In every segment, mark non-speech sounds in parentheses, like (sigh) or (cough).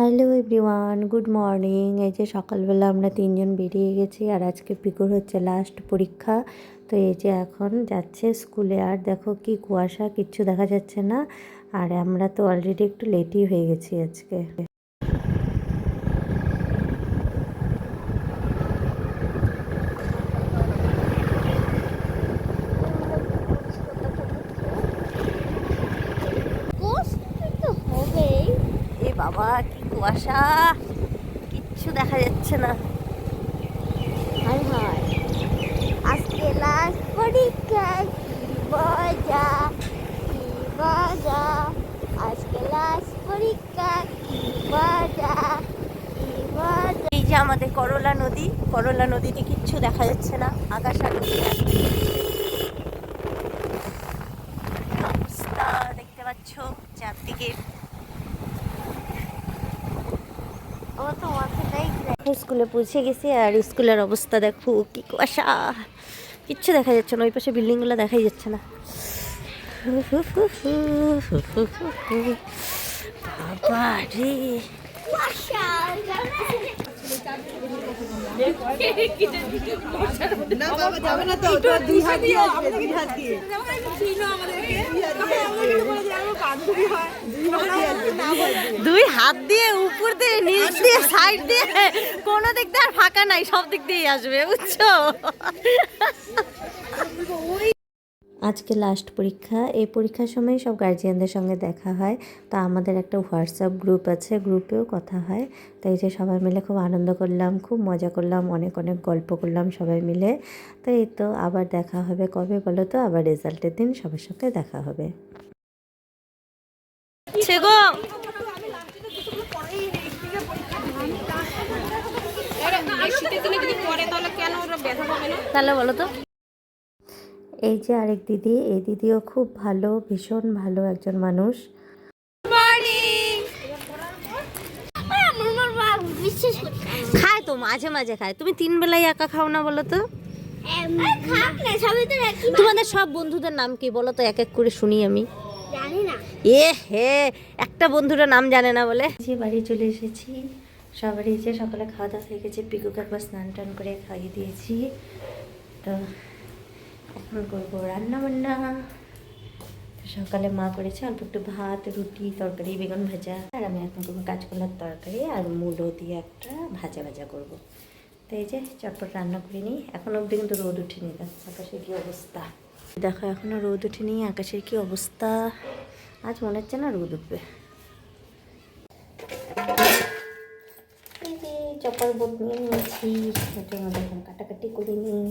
Hello everyone, good morning. এই যে সকালবেলা আমরা তিনজন বেরিয়ে গেছি আর আজকে পিকুর হচ্ছে লাস্ট পরীক্ষা। তো এই যে এখন যাচ্ছে স্কুলে আর দেখো কি কুয়াশা, কিচ্ছু দেখা যাচ্ছে না। আর আমরা তো অলরেডি একটু লেটই হয়ে গেছি আজকে কষ্ট তো হবেই এ বাবা কি কুয়াশা। কিচ্ছু দেখা যাচ্ছে না। আজকে লাস্ট পরীক্ষা কি মজা কি মজা। আজকে লাস্ট পরীক্ষা কি মজা কি এই যে আমাদের করলা নদী করলা নদীতে কিচ্ছু দেখা যাচ্ছে না আকাশ আর স্কুলে পৌঁছে গেছি আর স্কুলের অবস্থা দেখো কি কুয়াশা। কিচ্ছু দেখা যাচ্ছে না, ওই পাশে বিল্ডিংগুলো দেখাই যাচ্ছে না। বাবা রে না বাবা যাবে না তো দুই হাত দিয়ে আসবে দুই হাত দিয়ে। দুই হাত দিয়ে। উপর দিয়ে নিচ দিয়ে সাইড দিয়ে কোনো দিক দিয়ে আর ফাঁকা নাই সব দিক দিয়েই আসবে বুঝছ? (laughs) (laughs) আজকে লাস্ট পরীক্ষা। এই পরীক্ষার সময় সব গার্জিয়ানদের সঙ্গে দেখা হয়। তো আমাদের একটা হোয়াটসঅ্যাপ গ্রুপ আছে গ্রুপেও কথা হয়। তাই যে সবাই মিলে খুব আনন্দ করলাম খুব মজা করলাম অনেক অনেক গল্প করলাম সবাই মিলে। তো এই তো আবার দেখা হবে কবে বলো তো? আবার রেজাল্টের দিন সবার সঙ্গে দেখা হবে। তাহলে বলো তো। এই যে আরেক দিদি এই দিদিও খুব ভালো ভীষণ ভালো একজন মানুষ। খায় তো মাঝে মাঝে খায়। তুমি তিন বেলায় একা খাও না বলো তো? খাক না সবাই তো একই তোমাদের সব বন্ধুদের নাম কি বলো তো? এক এক করে শুনি আমি। জানি এ হে একটা বন্ধুরা নাম জানে না বলে। যে বাড়ি চলে এসেছি সবারই যে সকালে খাওয়া দাওয়া হয়ে গেছে পিকুকে একবার স্নান টান করে খাইয়ে দিয়েছি। তো এখন করব রান্না বান্না সকালে মা করেছে অল্প একটু ভাত, রুটি, তরকারি, বেগুন ভাজা। আর আমি এখন করব কাঁচকলার তরকারি আর মূলো দিয়ে একটা ভাজা ভাজা করব। তো এই যে চটপট রান্না করে নিই। এখন অবধি কিন্তু রোদ উঠেনি আকাশের কী অবস্থা। দেখো এখনও রোদ উঠেনি, আকাশের কী অবস্থা। আজ মনে হচ্ছে না রোদ উঠবে। চপার বোধ নিয়ে নিয়েছি কাটাকাটি করে নিই।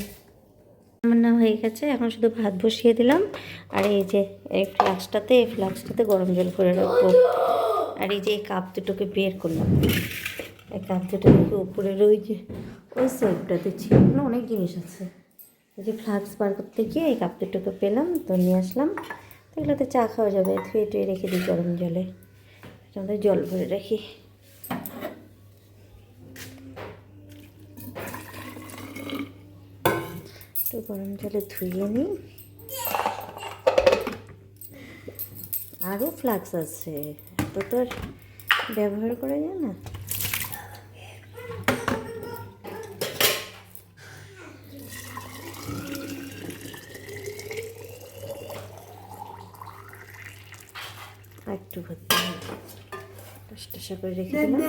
রান্না হয়ে গেছে। এখন শুধু ভাত বসিয়ে দিলাম। আর এই যে, এই ফ্লাক্সটাতে এই ফ্লাক্সটাতে গরম জল করে রাখব। আর এই যে, এই কাপ দুটোকে বের করলাম। এই কাপ দুটোকে উপরের ওই যে, ওই সাইডটাতে ছিল। না অনেক জিনিস আছে। এই যে ফ্লাক্স বার করতে গিয়ে এই কাপ দুটোকে পেলাম, তো নিয়ে আসলাম। তো এগুলোতে চা খাওয়া যাবে। ধুয়ে টুয়ে রেখে দিই গরম জলে। এটার জল ভরে রাখি। তো গরম জলে ধুয়ে নিই। আরও ফ্লাক্স আছে। তো তো আর ব্যবহার করা যায় না। একটু ভর্তি দশটা করে রেখে দিলাম